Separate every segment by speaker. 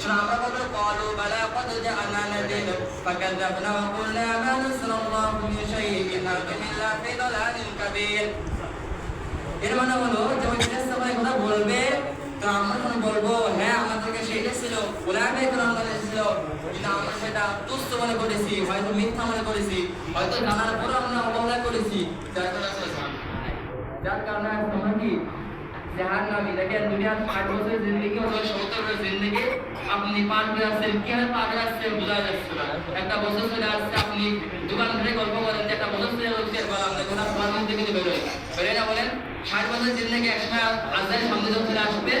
Speaker 1: শোনো আমরা বলবো قالوا بلى قد جاءنا نذير فكذبنا وقلنا ما نزل الله من شيء إن أنتم إلا في ضلال كبير এর মানে হলো যে ওই ফেরেশতা ভাই কথা বলবে তো আমরা তখন বলবো হ্যাঁ আমাদেরকে সেইটা ছিল ওলামে কোরআন ছিল কিন্তু আমরা সেটা তুচ্ছ মনে করেছি হয়তো মিথ্যা মনে করেছি হয়তো জানার পরও আমরা অবহেলা করেছি যার কারণে যার কারণে আজকে আমরা কি জাহান নামি দেখেন দুনিয়ার ষাট বছর জিন্দগি অথবা সত্তর বছর জিন্দগি। আপনি পার করে আসছেন কীভাবে পার করে বোঝা যাচ্ছে না। একটা বছর চলে আসছে, আপনি দোকান থেকে গল্প করেন যে একটা বছর চলে যাচ্ছে এবার আপনি কোনো আপনার মধ্যে কিন্তু বেরোয় বেরোয় না বলেন, ষাট বছর জিন্দগি একসময় আজাদের সামনে যখন চলে আসবে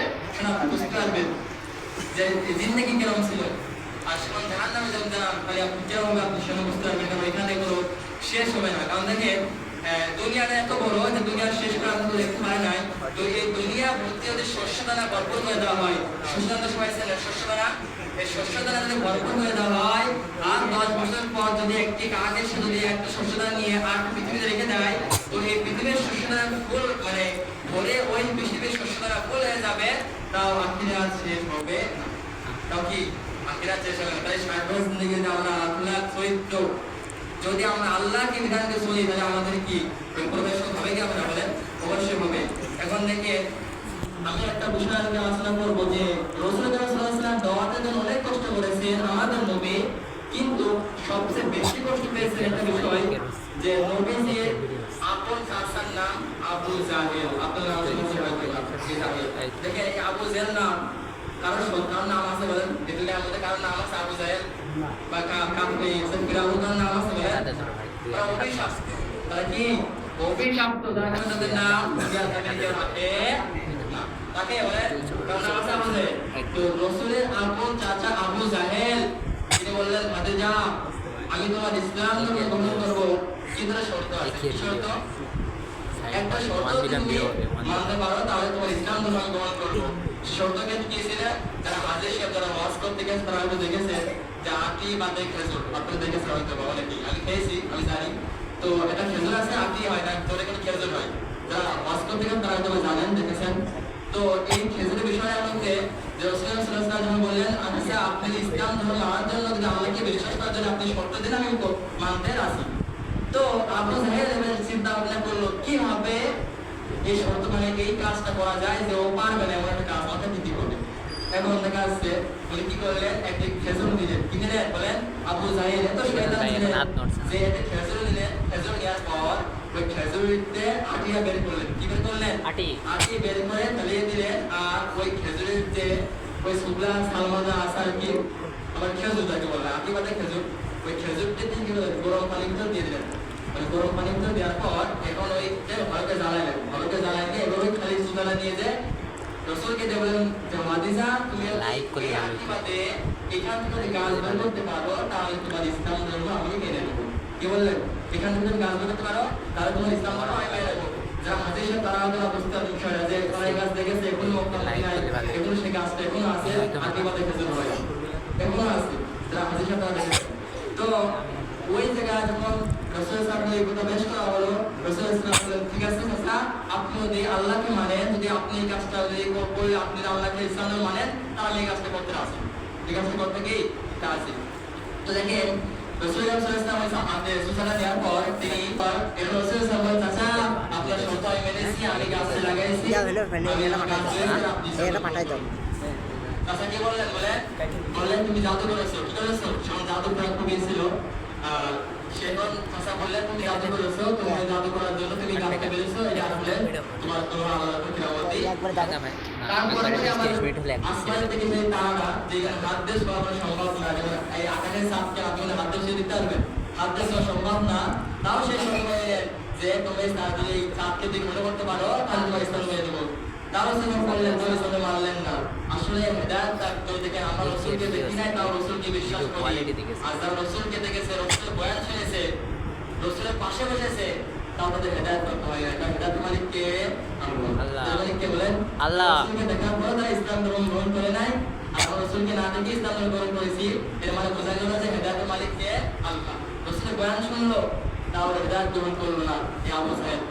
Speaker 1: আপনি বুঝতে পারবেন যে জিন্দগি কীরকম ছিল। আর সেখানে জাহান নামে যখন আপনি কীরকম আপনি বুঝতে পারবেন, কারণ এখানে কোনো শেষ হবে না। কারণ দেখেন দুনিয়াটা এত বড় যে দুনিয়ার শেষ আমরা দেখতে পারি নাই। তো এই দুনিয়া ভর্তি যদি শস্য দানা ভরপুর করে দেওয়া হয়। দানা সবাই চেনে শস্য দানা এই শস্য দানা যদি ভরপুর করে দেওয়া হয়, আর দশ বছর পর যদি একটি কাক এসে যদি একটা শস্য দানা নিয়ে আর পৃথিবীতে রেখে দেয়, তো এই পৃথিবীর শস্য দানা ফুল মানে ভরে ওই পৃথিবীর শস্য দানা ফুল হয়ে যাবে, তাও আখিরা শেষ হবে তাও কি? আখিরা শেষ হবে তাই ষাট বছর যে আমরা আল্লাহ চরিত্র যদি আমরা আল্লাহকে বিধানকে চলি, তাহলে আমাদের কি প্রবেশ হবে কি আমরা বলেন? অবশ্যই হবে। এখন দেখে আমি একটা বিষয় আজকে আলোচনা করব যে রসুল সাল্লাম দাওয়াতের জন্য অনেক কষ্ট করেছেন আমাদের নবী, কিন্তু সবচেয়ে বেশি কষ্ট পেয়েছেন একটা বিষয় যে নবী যে আপন নাম আবু জাহেল। আপনার। দেখেন আবু জাহেল নাম, কারোর সন্তান নাম আছে বলেন? আমাদের কারোর নাম আছে আবু জাহেল। বা কা- কা- এই ফিরাউন তার নাম আছে বলেন তারা অভিশাপ্ত তারা কি অভিশাপ্ত যারা কারণে তাদের নাম দুনিয়া থেকে কেউ রাখে না। তাকে বলে কারণ আছে আমাদের তো রসুলের আপন চাচা আবু জাহেল তিনি বললেন ভাতিজা আমি তোমার ইসলাম ধর্ম গ্রহণ করব কিন্তু শর্ত আছে শর্ত একটা শর্ত তুমি মানতে পারো তাহলে তোমার ইসলাম ধর্ম গ্রহণ করব শর্ত কিন্তু কি ছিল যারা হাজির সাহেব যারা ওয়াজ করতে গেছে তারা হয়তো দেখেছে যে আটি বাদে খেজুর আপনি দেখেছেন হয়তো বা অনেকেই আমি খেয়েছি আমি জানি তো এটা খেজুর আছে আটি হয় না তোরে কিন্তু খেজুর হয় যারা ওয়াজ করতে গেছে তারা হয়তো বা জানেন দেখেছেন তো এই খেজুরের বিষয়ের মধ্যে যে রসুলাম সাল্লাল্লাহু যখন বললেন আচ্ছা আপনি ইসলাম ধর্ম মানার জন্য যদি আল্লাহকে বিশ্বাস করার জন্য আপনি শর্ত দিন আমি মানতে রাজি তো আবু জাহেল এবার চিন্তা ভাবনা করল কীভাবে এই শর্ত মানে এই কাজটা করা যায় যে ও পারবে না এমন একটা কাজ আমাকে দিতে করবে এখন দেখা যাচ্ছে উনি কি করলেন? একটি খেজুর দিলেন। কি দিলেন? বলেন আবু জাহেল। এত শয়তান ছিলেন যে একটা খেজুর দিলেন। খেজুর নেওয়ার পর ওই খেজুরিতে আটিয়া বের করলেন। কি বের করলেন?
Speaker 2: আটি।
Speaker 1: আটি বের করে ফেলিয়ে দিলেন আর ওই খেজুরের যে ওই সুবলা সালমানা আসার কি? আবার খেজুর যাকে বলে। আটি বাদে খেজুর। ওই খেজুরটি দিয়ে কি করলেন গরম পানির ভিতর দিয়ে দিলেন। মানে গরম পানির ভিতর দেওয়ার পর এখন ওই ভালোকে জ্বালাইলেন। ভালোকে জ্বালাইলে ওই খালি সুদালা নিয়ে যে রসুলকে যে তুমি
Speaker 2: Like করে
Speaker 1: এখান থেকে গাছ বের করতে পারো তাহলে তোমার ইসলাম ধর্ম আমি মেনে নেব। কি বললেন? এখান থেকে গাছ বের করতে পারো তাহলে তোমার ইসলাম ধর্ম আমি মেনে নেব। যারা হাজির তারা হয়তো বুঝতে পারবে যে তারা এই গাছ দেখেছে এখনও মক্কা
Speaker 2: Like
Speaker 1: নাই।
Speaker 2: করে ভালো।
Speaker 1: এখনও সেই গাছটা এখনও আছে আটি বাদে হয়। এখনও আছে যারা হাজির তারা দেখেছে। তো ওই জায়গায় যখন রসুল সাহেব এই কথা বেশ করা হলো রসুল ইসলাম ঠিক আছে চাচা আপনি যদি আল্লাহকে যদি আপনি এই কাজটা যদি করলে আপনি আল্লাহকে ইসলাম মানেন তাহলে এই কাজটা করতে আসেন এই কাজটা করতে কি আছে। তো দেখেন
Speaker 3: ইয়া পাঠাই দাও
Speaker 1: চাচা কি বললেন বলে বললেন তুমি জাদু করেছ কি করেছ? জাদু করে গিয়েছিল আহ, সেখন চাচা বললেন তুমি জাদু করেছ তুমি জাদু করার জন্য তুমি গাছটা বেরিয়েছো এটা আসলে তোমার তোমার আল্লাহ
Speaker 3: দাও।
Speaker 1: তারপরে আসমানের থেকে যে তারাটা যেখানে হাত দেশ করার সম্ভব না এই আকাশের চাঁদকে আপনি হাত দেশে দিতে পারবেন। হাত করা সম্ভব না। তাও সেই সময়ে যে তুমি যদি চাঁদকে যদি মনে করতে পারো তাহলে তোমার ইসলাম মেনে দেবো। তাও সে করলেন তুমি সঙ্গে মানলেন না। আসলে হেদায়ত থাকতো দেখে আমার রসুলকে দেখি নাই তাও রসুলকে বিশ্বাস করি। আর যারা রসুলকে দেখেছে রসুলের বয়ান শুনেছে রসুলের পাশে বসেছে তাও তাদের হেদায়ত করতে হয় না হেদায়ত মালিক কে?
Speaker 2: আল্লাহ।
Speaker 1: হেদায়ত মালিক কে বলেন?
Speaker 2: আল্লাহ।
Speaker 1: দেখার পর তারা ইসলাম ধর্ম গ্রহণ করে নাই। আর আমরা রসুলকে না দেখে ইসলাম ধর্ম গ্রহণ করেছি এর মানে বোঝা গেল যে হেদায়তের মালিক কে? আল্লাহ। রসুলের বয়ান শুনলো তাও হেদায়ত গ্রহণ করল না। এই সাহেব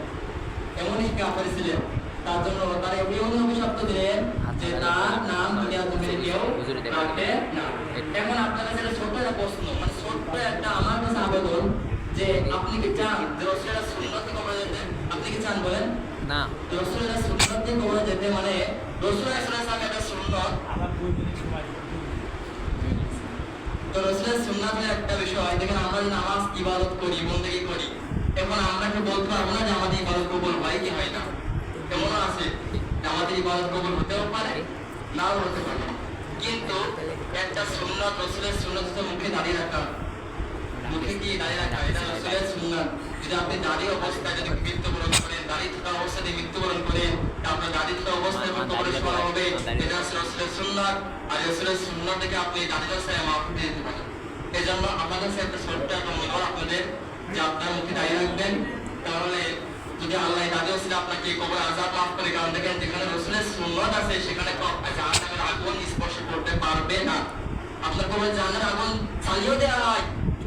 Speaker 1: এমনই কাফের ছিলেন। তার জন্য তারা এমন অভিশপ্ত দিলেন যে তার নাম দুনিয়া কেউ রাখবে না। এখন আপনার কাছে একটা ছোট্ট একটা প্রশ্ন মানে ছোট্ট একটা আমার কাছে আবেদন যে আপনি কি চান যে রসুলের সুন্নত কবরে যেতে? আপনি কি চান বলেন?
Speaker 2: না।
Speaker 1: রসুলের সুন্নত কবরে যেতে মানে রসুল ইসলাম একটা সুন্নত? তো রসুলের সুন্নাতের একটা বিষয় দেখেন আমরা নামাজ ইবাদত করি বন্দেগী করি এখন আমরা কি বলতে পারব না যে আমাদের ইবাদত কবুল হয় কি হয় না এমনও আছে যে আমাদের ইবাদত কবুল হতেও পারে নাও হতে পারে। কিন্তু একটা সুন্নাত রসুলের সুন্নাত মুখে দাঁড়িয়ে রাখা মুখে কি দাঁড়িয়ে রাখা এটা রসুলের সুন্নাত। যদি আপনি দাঁড়িয়ে অবস্থায় যদি মৃত্যুবরণ করেন দাঁড়িয়ে থাকা অবস্থায় যদি মৃত্যুবরণ করেন আপনার দাঁড়িয়ে থাকা অবস্থায় কবরে শোয়া হবে। এটা রসুলের সুন্নাত। আর রসুলের সুন্নাত থেকে আপনি দাঁড়িয়ে অবস্থায় মাফ দিয়ে দিতে পারেন এই জন্য আমার কাছে একটা ছোট্ট একটা অনুরোধ আপনাদের যে আপনার মুখে দাঁড়িয়ে রাখবেন তাহলে যদি আল্লাহ দাঁড়িয়ে ছিল আপনাকে কবর আজাদ মাফ করে, কারণ যেখানে রসুলের সুন্নাত আছে, সেখানে জাহান্নামের আগুন স্পর্শ করতে পারবে না। আপনার কবরে জাহান্নামের আগুন চালিয়েও দেওয়া হয়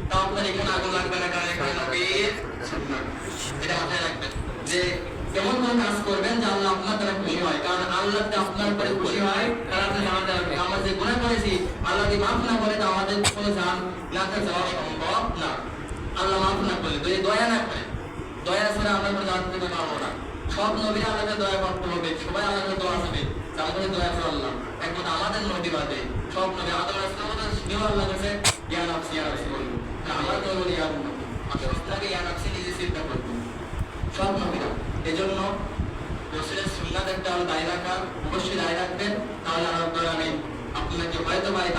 Speaker 1: তা আপনার এখানে আগুন লাগবে না, কারণ এখানে নবীর এটা মাথায় রাখবেন। যে এমন কোন কাজ করবেন যে আল্লাহ আপনার দ্বারা খুশি হয়, কারণ আল্লাহ যদি আপনার উপরে খুশি হয়, তাহলে আপনি জানাতে পারবেন আমরা যে গুণা করেছি, আল্লাহ যদি মাফ না করে, তো আমাদের কোনো জান নাতে যাওয়া সম্ভব না। আল্লাহ মাফ না করলে দয়া না করে, দয়া ছাড়া আমরা কোনো পেতে পারব না। সব নবীরা আল্লাহকে দয়া করতে হবে, সবাই আল্লাহকে দোয়া হবে আমাদের দয়া করে আল্লাহ, একমাত্র আমাদের নবী বাদে সব নবী আল্লাহ কাছে জ্ঞান বলব বলি আর আপসি নিজে চিন্তা করব। সব নবীরা, এজন্য রসুলের সুন্নাত একটা দায় রাখা, অবশ্যই দায় রাখবেন। তাহলে আল্লাহ আপনাকে হয়তো বা এই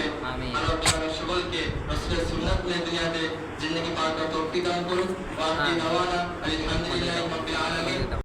Speaker 1: জান্নাত নসিব করবে
Speaker 2: আমিন।
Speaker 1: আল্লাহ রাব্বুল আলামিন সকলকে রসুলের সুন্নাত নিয়ে দুনিয়াতে জিন্দগি পার করার তৌফিক দান করুন ওয়া আখির
Speaker 2: আমিন।
Speaker 1: দাওয়ানা আলহামদুলিল্লাহি রাব্বিল আলামিন